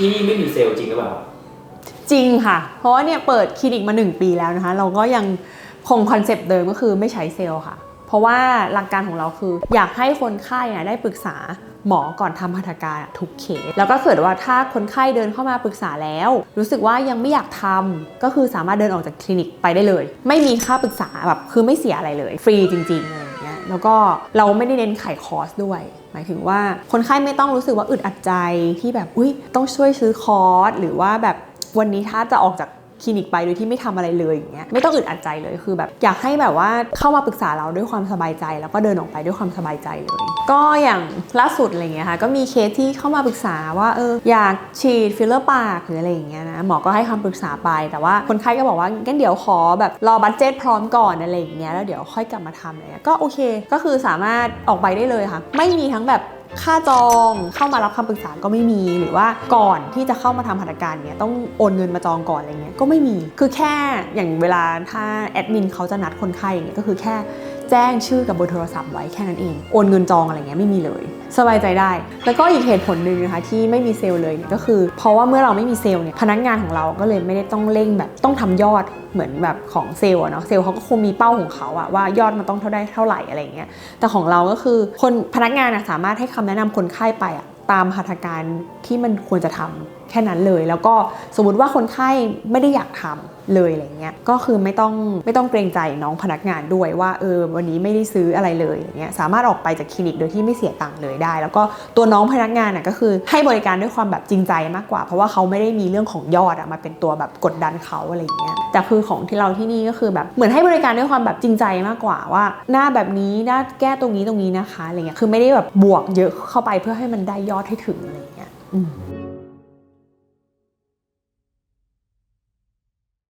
ที่นี่ไม่มีเซลล์จริงหรือเปล่า จริงค่ะ เพราะว่าเนี่ยเปิดคลินิกมา 1 ปีแล้วนะคะ เราก็ยังคงคอนเซปต์เดิมก็คือไม่ใช้เซลล์ค่ะ เพราะว่าหลักการของเราคือ อยากให้คนไข้เนี่ยได้ปรึกษาหมอก่อนทำพัฒการทุกเคสแล้วก็เกิดว่าถ้าคนไข้เดินเข้ามาปรึกษาแล้ว รู้สึกว่ายังไม่อยากทำก็คือสามารถเดินออกจากคลินิกไปได้เลย ไม่มีค่าปรึกษาแบบคือไม่เสียอะไรเลย ฟรีจริง ๆ แล้วก็เราไม่ได้เน้นขายคอร์สด้วย หมายถึงว่าคนไข้ไม่ต้องรู้สึกว่าอึดอัดใจที่แบบอุ้ยต้องช่วยซื้อคอร์สหรือว่าแบบวันนี้ถ้าจะออกจาก คลินิกไปโดยที่ไม่ทำอะไรเลยอย่างเงี้ยไม่ต้องอึดอัดใจเลยคือแบบอยากให้แบบว่าเข้ามาปรึกษาเราด้วยความสบายใจ แล้วก็เดินออกไปด้วยความสบายใจเลย ก็อย่างล่าสุดอะไรเงี้ยค่ะก็มีเคสที่เข้ามาปรึกษาว่าเอออยากฉีดฟิลเลอร์ปากหรืออะไรอย่างเงี้ยนะหมอก็ให้คำปรึกษาไปแต่ว่าคนไข้ก็บอกว่างั้นเดี๋ยวขอแบบรอบัตเจตพร้อมก่อนอะไรอย่างเงี้ยแล้วเดี๋ยวค่อยกลับมาทำอะไรเงี้ยก็โอเค ก็คือสามารถออกไปได้เลยค่ะ ไม่มีทั้งแบบ ค่าจองเข้ามารับคำปรึกษาก็ไม่มีหรือว่าก่อนที่จะเข้ามาทำหัตถการเนี่ยต้องโอนเงินมาจองก่อนอะไรเงี้ยก็ไม่มีคือแค่อย่างเวลาถ้าแอดมินเขาจะนัดคนไข้อย่างเงี้ยก็คือแค่แจ้งชื่อกับเบอร์โทรศัพท์ไว้แค่นั้นเอง โอนเงินจองอะไรเงี้ยไม่มีเลย สบายใจได้ แล้วก็อีกเหตุผลหนึ่งนะคะที่ไม่มีเซลล์เลยเนี่ยก็คือ เพราะว่าเมื่อเราไม่มีเซลล์เนี่ยพนักงานของเราก็เลยไม่ได้ต้องเร่งแบบต้องทำยอดเหมือนแบบของเซลล์อะเนาะเซลล์เขาก็คงมีเป้าของเขาอะว่ายอดมันต้องเท่าได้เท่าไหร่อะไรเงี้ยแต่ของเราก็คือคนพนักงานอะสามารถให้คำแนะนำคนไข้ไปอะตามหัตถการที่มันควรจะทำแค่นั้นเลย แล้วก็สมมติว่าคนไข้ไม่ได้อยากทำ เลยอะไรเงี้ยก็คือไม่ต้องไม่ต้องเกรงใจน้องพนักงานด้วยว่าเออวันนี้ไม่ได้ซื้ออะไรเลยอย่างเงี้ยสามารถออกไปจากคลินิกโดยที่ไม่เสียตังค์เลยได้ แล้วก็ตัวน้องพนักงานน่ะก็คือให้บริการด้วยความแบบจริงใจมากกว่า เพราะว่าเขาไม่ได้มีเรื่องของยอดอะมาเป็นตัวแบบกดดันเขาอะไรเงี้ยแต่คือของที่เราที่นี่ก็คือแบบเหมือนให้บริการด้วยความแบบจริงใจมากกว่าว่า หน้าแบบนี้หน้าแก้ตรงนี้ตรงนี้นะคะอะไรเงี้ยคือไม่ได้แบบบวกเยอะเข้าไปเพื่อให้มันได้ยอดให้ถึงอะไรเงี้ยอืม